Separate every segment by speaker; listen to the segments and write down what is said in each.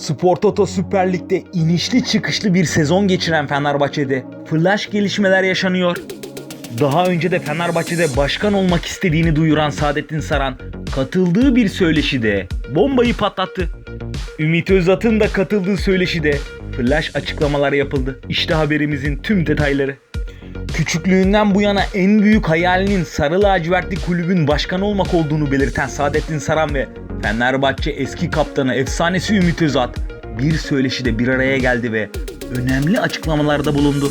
Speaker 1: Spor Toto Süper Lig'de inişli çıkışlı bir sezon geçiren Fenerbahçe'de flash gelişmeler yaşanıyor. Daha önce de Fenerbahçe'de başkan olmak istediğini duyuran Saadettin Saran katıldığı bir söyleşide bombayı patlattı. Ümit Özat'ın da katıldığı söyleşide flash açıklamalar yapıldı. İşte haberimizin tüm detayları. Küçüklüğünden bu yana en büyük hayalinin Sarı Lacivertli kulübün başkanı olmak olduğunu belirten Saadettin Saran ve Fenerbahçe eski kaptanı efsanesi Ümit Özat bir söyleşide bir araya geldi ve önemli açıklamalarda bulundu.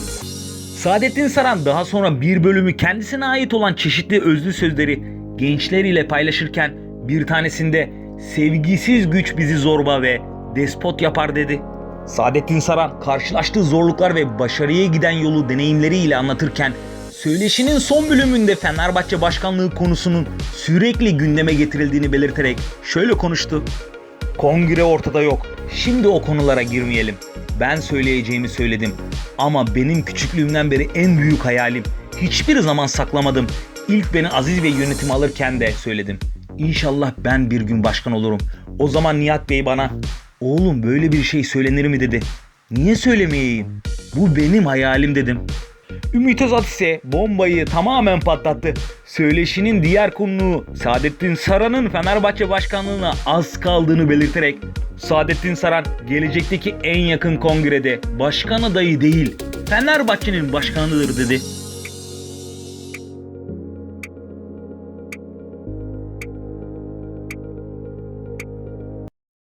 Speaker 1: Saadettin Saran daha sonra bir bölümü kendisine ait olan çeşitli özlü sözleri gençler ile paylaşırken bir tanesinde sevgisiz güç bizi zorba ve despot yapar dedi. Saadettin Saran karşılaştığı zorluklar ve başarıya giden yolu deneyimleriyle anlatırken söyleşinin son bölümünde Fenerbahçe başkanlığı konusunun sürekli gündeme getirildiğini belirterek şöyle konuştu. Kongre ortada yok. Şimdi o konulara girmeyelim. Ben söyleyeceğimi söyledim. Ama benim küçüklüğümden beri en büyük hayalim. Hiçbir zaman saklamadım. İlk beni Aziz Bey yönetim alırken de söyledim. İnşallah ben bir gün başkan olurum. O zaman Nihat Bey bana Oğlum böyle bir şey söylenir mi dedi. Niye söylemeyeyim? Bu benim hayalim dedim. Ümit Özat ise bombayı tamamen patlattı. Söyleşinin diğer konuğu Saadettin Saran'ın Fenerbahçe başkanlığına az kaldığını belirterek Saadettin Saran gelecekteki en yakın kongrede başkan adayı değil Fenerbahçe'nin başkanıdır dedi.